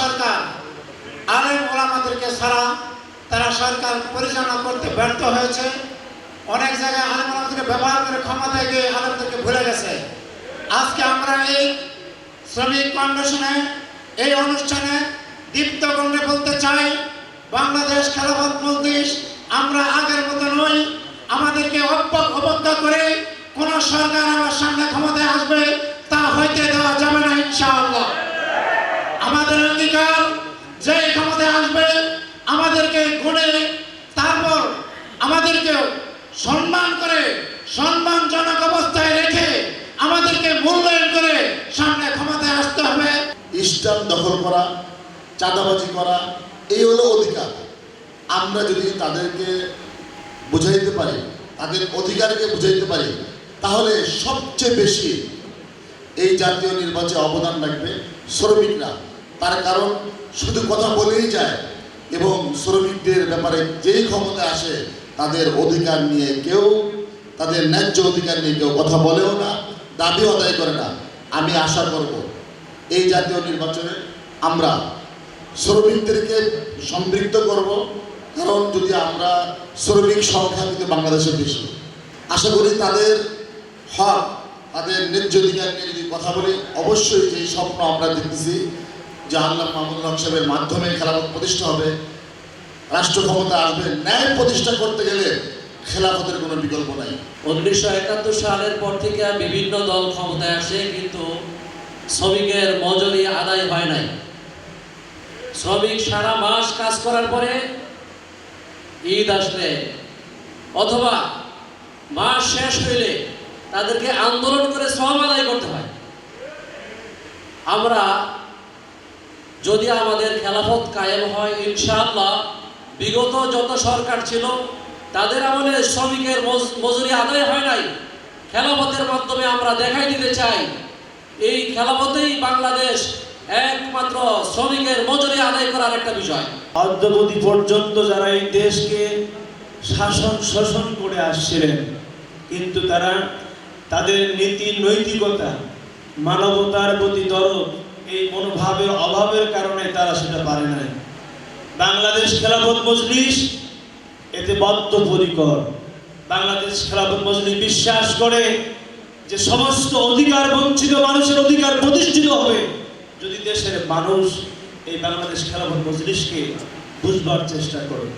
সরকার, আলেম ওলামাদেরকে ছাড়া তারা সরকার পরিচালনা করতে ব্যর্থ হয়েছে। অনেক জায়গায় আলেম ওলামাদেরকে ব্যবহার করে ক্ষমতায় গিয়ে আলেমদেরকে ভুলে গেছে। আজকে আমরা এই শ্রমিক কনভেনশনে এই অনুষ্ঠানে দীপ্ত গণ্ডে বলতে চাই, বাংলাদেশ খেলাফত মজলিস, আমরা আগের মতো নই, আমাদেরকে অবজ্ঞা করে কোন সরকার আমার সামনে ক্ষমতায় আসবে অঙ্গীকার যে ক্ষমতায় আসবে, আমাদেরকে গুণে তারপর আমাদেরকে সম্মান করে, সম্মানজনক অবস্থায় রেখে আমাদেরকে মূল্যায়ন করে সামনে ক্ষমতায় আসতে হবে। ইস্টার্ন দখল করা, চাঁদাবাজি করা, এই হলো অধিকার। আমরা যদি তাদেরকে বুঝাইতে পারি, তাদের অধিকারকে বুঝাইতে পারি, তাহলে সবচেয়ে বেশি এই জাতীয় নির্বাচনে অবদান রাখবে শ্রমিকরা। তার কারণ শুধু কথা বলেই যায় এবং শ্রমিকদের ব্যাপারে যেই ক্ষমতা আসে তাদের অধিকার নিয়ে কেউ, তাদের ন্যায্য অধিকার নিয়ে কেউ কথা বলেও না, দাবিও আদায় করে না। আমি আশা করব এই জাতীয় নির্বাচনে আমরা শ্রমিকদেরকে সম্পৃক্ত করব, কারণ যদি আমরা শ্রমিক সংখ্যা কিন্তু বাংলাদেশে বেশি। আশা করি তাদের হক, তাদের ন্যায্য অধিকার নিয়ে যদি কথা বলি, অবশ্যই যে স্বপ্ন আমরা দেখতেছি যে আল্লাহ মাহমুদুল সাহেবের মাধ্যমে খেলাফত প্রতিষ্ঠা হবে। রাষ্ট্র ক্ষমতা আসবে, ন্যায় প্রতিষ্ঠা করতে গেলে খেলাফতের কোনো বিকল্প নাই। উনিশশো একাত্তর সালের পর থেকে বিভিন্ন দল ক্ষমতায় আসে, কিন্তু শ্রমিকের মজুরি আদায় হয় নাই। শ্রমিক সারা মাস কাজ করার পরে ঈদ আসলে, অথবা মাস শেষ হইলে তাদেরকে আন্দোলন করে শ্রম আদায় করতে হয়। আমরা যদি আমাদের খেলাফত কায়েম হয়, ইনশাআল্লাহ। বিগত যত সরকার ছিল, তাদের আমলে শ্রমিকের মজ- মজুরি আদায় হয় নাই। খেলাফতের মাধ্যমে আমরা দেখাই দিতে চাই, এই খেলাফতেই বাংলাদেশ একমাত্র শ্রমিকের মজুরি আদায় করার একটা বিষয় অদ্যবধি পর্যন্ত যারা এই দেশকে শাসন শোষণ করে আসছিলেন, কিন্তু তারা তাদের নীতি নৈতিকতা মানবতার প্রতি দরদ এই মনোভাবের অভাবের কারণে তারা সেটা পারে নাই। বাংলাদেশ খেলাফত মজলিস, এতে বদ্ধপরিকর। বাংলাদেশ খেলাফত মজলিস বিশ্বাস করে যে সমস্ত অধিকার বঞ্চিত মানুষের অধিকার প্রতিষ্ঠিত হবে যদি দেশের মানুষ এই বাংলাদেশ খেলাফত মজলিসকে বুঝবার চেষ্টা করে।